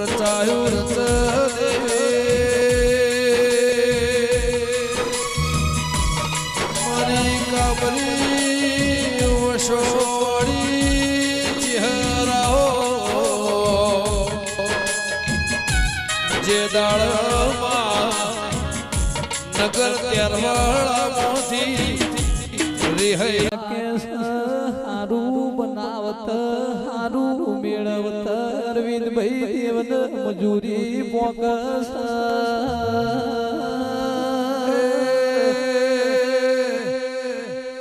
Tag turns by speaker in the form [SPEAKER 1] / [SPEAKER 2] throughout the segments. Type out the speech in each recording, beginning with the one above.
[SPEAKER 1] રચાયો રચ મારી કાબરી વશોડી જે દાળમાં નગર ત્યારવાળામાંથી
[SPEAKER 2] રિહૈયા ભાઈ દેવન મજૂરી બોકસ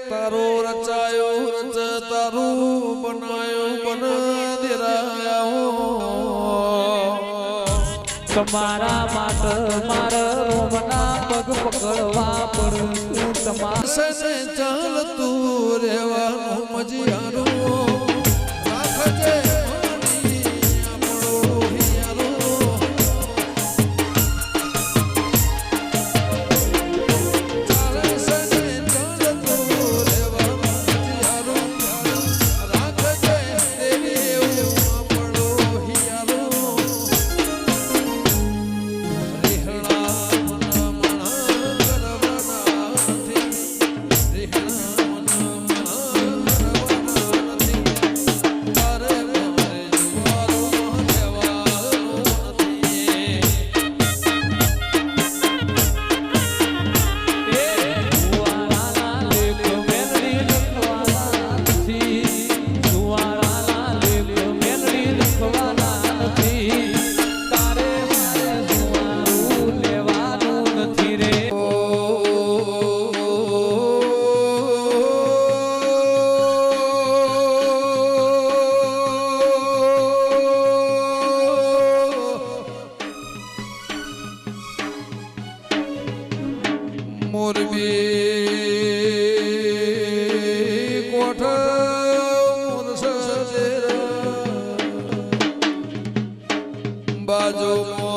[SPEAKER 1] તારો રચાયો રચ તારું બનાયો બન દેરાયો
[SPEAKER 2] તમારા માટે મારા મના પગ પકડવા પડું તમારા
[SPEAKER 1] ચાલ તું રેવાનું મજિયારું મોરબી. કોઠ बाजो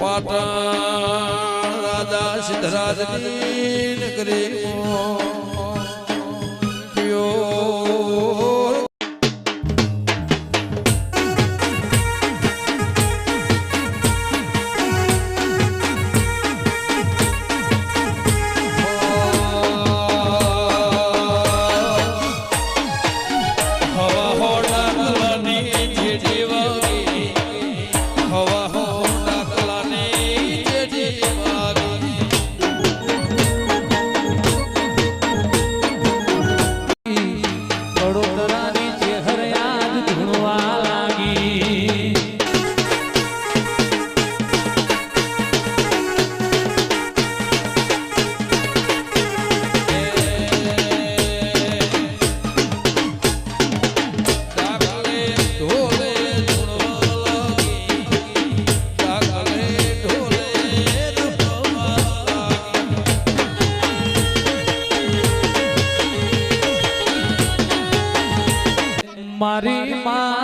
[SPEAKER 1] પાટણ રાજા સિદ્ધરાજની નગરી પીઓ
[SPEAKER 2] મારી મા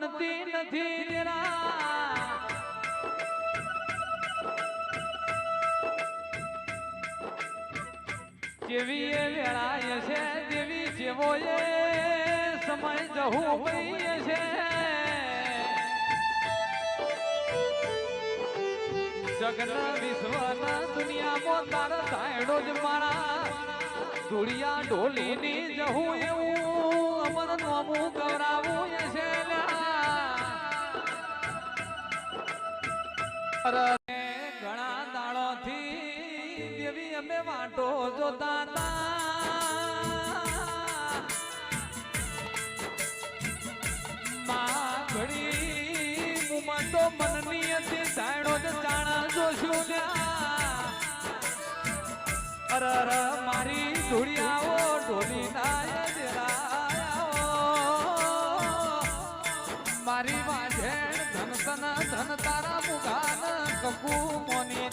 [SPEAKER 2] નથી જેવી એ વેળાય છે દેવી જેવો એ સમય જવું પડીએ છે. જગના વિશ્વના દુનિયામાં તારા સાયડો જ મારા. ધૂળિયા ઢોલીની જવું એવું અમર નોમું ગવરાવું ઘણા દાડોથી દેવી અમે વાંટો જોતા તા મનની અંતે સાયણો જ જાણા જોશું. અરે મારી ધૂળિયાઓ કકુ મોની